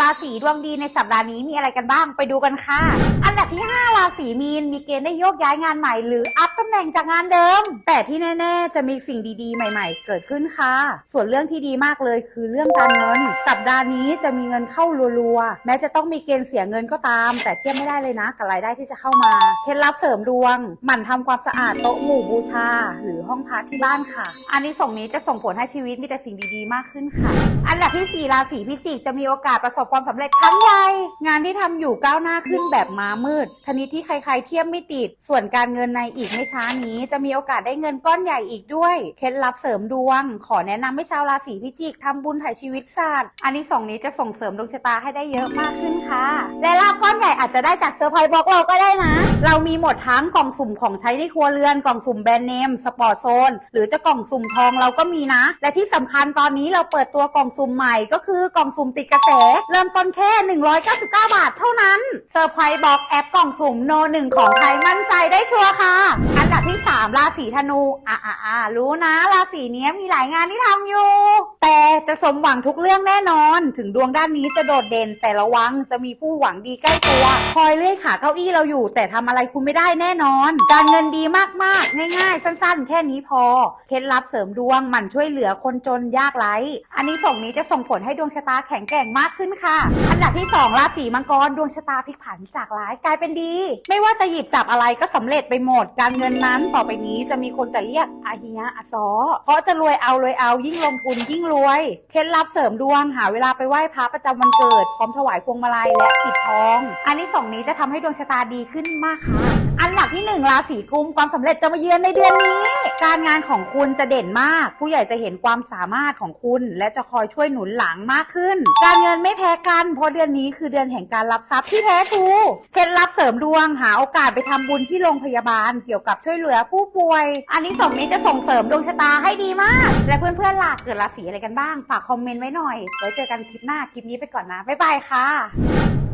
ราศีดวงดีในสัปดาห์นี้มีอะไรกันบ้างไปดูกันค่ะ อันดับที่5รา ศีมีนมีเกณฑ์ได้โยกย้ายงานใหม่ หรืออัพตำแหน่งจากงานเดิม แต่ที่แน่ ๆ จะมีสิ่งดีๆ ใหม่ ๆ เกิดขึ้นค่ะ ส่วนเรื่องที่ดีมากเลยคือเรื่องการเงิน สัปดาห์นี้จะมีเงินเข้ารัวๆ แม้จะต้องมีเกณฑ์เสียเงินก็ตาม แต่เทียบไม่ได้เลยนะกับรายได้ที่จะเข้ามา เคล็ดลับเสริมดวง หมั่นทำความสะอาดโต๊ะหมู่บูชา หรือห้องพักที่บ้านค่ะ อันนี้ส่งนี้จะส่งผลให้ชีวิตมีแต่สิ่งดีๆ มากขึ้นค่ะ อันดับที่ 4 ราศีพิจิกจะมีโอกาสประสบความสำเร็จครั้งใหญ่ งานที่ทำอยู่ก้าวหน้าขึ้นแบบม้ามืด ชนิดที่ใครๆเทียบไม่ติด ส่วนการเงินในอีกไม่ช้านี้ จะมีโอกาสได้เงินก้อนใหญ่อีกด้วย เคล็ดลับเสริมดวง ขอแนะนำให้ชาวราศีพิจิกทำบุญถ่ายชีวิตศาสตร์ อันนี้ส่งนี้จะส่งเสริมดวงชะตาให้ได้เยอะมากขึ้นค่ะ และลาบก้อนใหญ่อาจจะได้จากเซอร์ไพรส์บล็อกเราก็ได้นะ เรามีหมดทั้งกล่องสุ่มของใช้ในครัวเรือน กล่องสุ่มแบรนด์เนม สปอร์ตโซน หรือจะกล่องสุ่มทองเราก็มีนะ และที่สำคัญตอนนี้เราเปิดตัวกล่องสุ่มใหม่ก็คือกล่องสุ่มติดกระแส เริ่มต้นแค่ 199 บาทเท่านั้นเซอร์ไพรส์บล็อกแอปกล่องสุ่มโนหนึ่งของไทยมั่นใจได้ชัวร์ค่ะ อันดับที่ 3 ราศีธนู อะอะอะรู้นะ ราศีนี้มีหลายงานที่ทำอยู่ แต่จะสมหวังทุกเรื่องแน่นอน ถึงดวงด้านนี้จะโดดเด่น แต่ระวังจะมีผู้หวังดีใกล้ตัว คอยเลื่อยขาเก้าอี้เราอยู่ แต่ทำอะไรคุณไม่ได้แน่นอน การเงินดีมากๆ ง่าย ๆ สั้น ๆ แค่นี้พอ เคล็ดลับเสริมดวงหมั่นช่วยเหลือคนจนยากไร้ อันนี้ส่งนี้จะส่งผลให้ดวงชะตาแข็งแกร่งมากขึ้นค่ะ อันดับที่ 2 ราศีมังกรดวงชะตาพลิกผันจากร้ายกลายเป็นดีไม่ไม่ว่าจะหยิบจับอะไรก็สำเร็จไปหมด การเงินนั้นต่อไปนี้จะมีคนแต่เรียกอาเฮียอาซอเพราะจะรวยเอารวยเอายิ่งลงทุนยิ่งรวย เคล็ดลับเสริมดวงหาเวลาไปไหว้พระประจำวันเกิด พร้อมถวายพวงมาลัยและปิดทอง อันนี้ส่งนี้จะทำให้ดวงชะตาดีขึ้นมากค่ะ อันดับที่1ราศีกุมความสำเร็จจะมาเยือนในเดือนนี้ การงานของคุณจะเด่นมาก ผู้ใหญ่จะเห็นความสามารถของคุณ และจะคอยช่วยหนุนหลังมากขึ้น การเงินไม่แพ้กันเพราะเดือนนี้คือเดือนแห่งการรับทรัพย์ที่แท้ทรูเคล็ดลับเสริมดวงหาโอกาสไปทำบุญที่โรงพยาบาลเกี่ยวกับช่วยเหลือผู้ป่วย อันนี้ส่งนี้จะส่งเสริมดวงชะตาให้ดีมาก และเพื่อนๆล่ะเกิดราศีอะไรกันบ้าง ฝากคอมเมนต์ไว้หน่อยไว้เจอกันคลิปหน้าคลิปนี้ไปก่อนนะบ๊ายบายค่ะ